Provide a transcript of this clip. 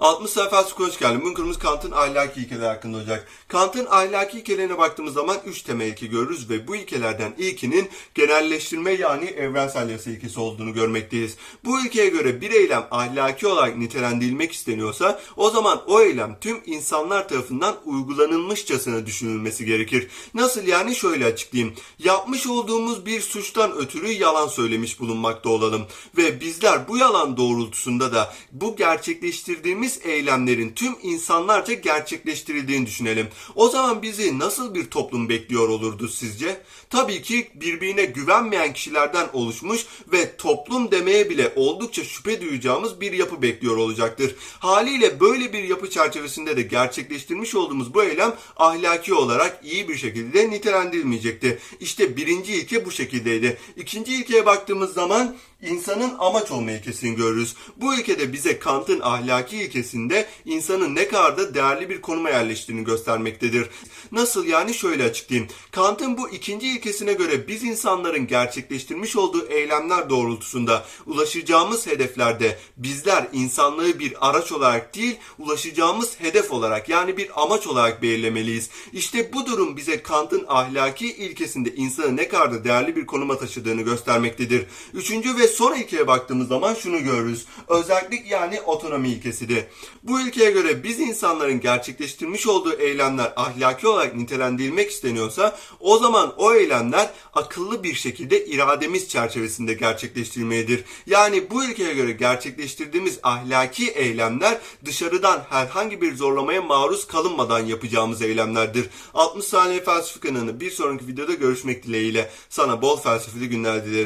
60 sayfa hoş geldin. Bugün konumuz Kant'ın ahlaki ilkeleri hakkında olacak. Kant'ın ahlaki ilkelerine baktığımız zaman 3 temel ilke görürüz ve bu ilkelerden ilkinin genelleştirme yani evrensel yasa ilkesi olduğunu görmekteyiz. Bu ilkeye göre bir eylem ahlaki olarak nitelendirilmek isteniyorsa o zaman o eylem tüm insanlar tarafından uygulanılmışçasına düşünülmesi gerekir. Nasıl yani şöyle açıklayayım. Yapmış olduğumuz bir suçtan ötürü yalan söylemiş bulunmakta olalım ve bizler bu yalan doğrultusunda da bu gerçekleştirdiğimiz eylemlerin tüm insanlarca gerçekleştirildiğini düşünelim. O zaman bizi nasıl bir toplum bekliyor olurdu sizce? Tabii ki birbirine güvenmeyen kişilerden oluşmuş ve toplum demeye bile oldukça şüphe duyacağımız bir yapı bekliyor olacaktır. Haliyle böyle bir yapı çerçevesinde de gerçekleştirmiş olduğumuz bu eylem ahlaki olarak iyi bir şekilde nitelendirilmeyecekti. İşte birinci ilke bu şekildeydi. İkinci ilkeye baktığımız zaman insanın amaç olma ilkesini görürüz. Bu ilkede bize Kant'ın ahlaki ilkesinde insanın ne kadar da değerli bir konuma yerleştiğini göstermektedir. Nasıl yani şöyle açıklayayım. Kant'ın bu ikinci ilkesine göre biz insanların gerçekleştirmiş olduğu eylemler doğrultusunda ulaşacağımız hedeflerde bizler insanlığı bir araç olarak değil ulaşacağımız hedef olarak yani bir amaç olarak belirlemeliyiz. İşte bu durum bize Kant'ın ahlaki ilkesinde insanı ne kadar da değerli bir konuma taşıdığını göstermektedir. Üçüncü ve son ilkeye baktığımız zaman şunu görürüz. Özellik yani otonomi ilkesidir. Bu ilkeye göre biz insanların gerçekleştirmiş olduğu eylemler ahlaki olarak nitelendirilmek isteniyorsa o zaman o eylemler akıllı bir şekilde irademiz çerçevesinde gerçekleştirilmelidir. Yani bu ilkeye göre gerçekleştirdiğimiz ahlaki eylemler dışarıdan herhangi bir zorlamaya maruz kalınmadan yapacağımız eylemlerdir. 60 saniye felsefe kanalını bir sonraki videoda görüşmek dileğiyle. Sana bol felsefeli günler dilerim.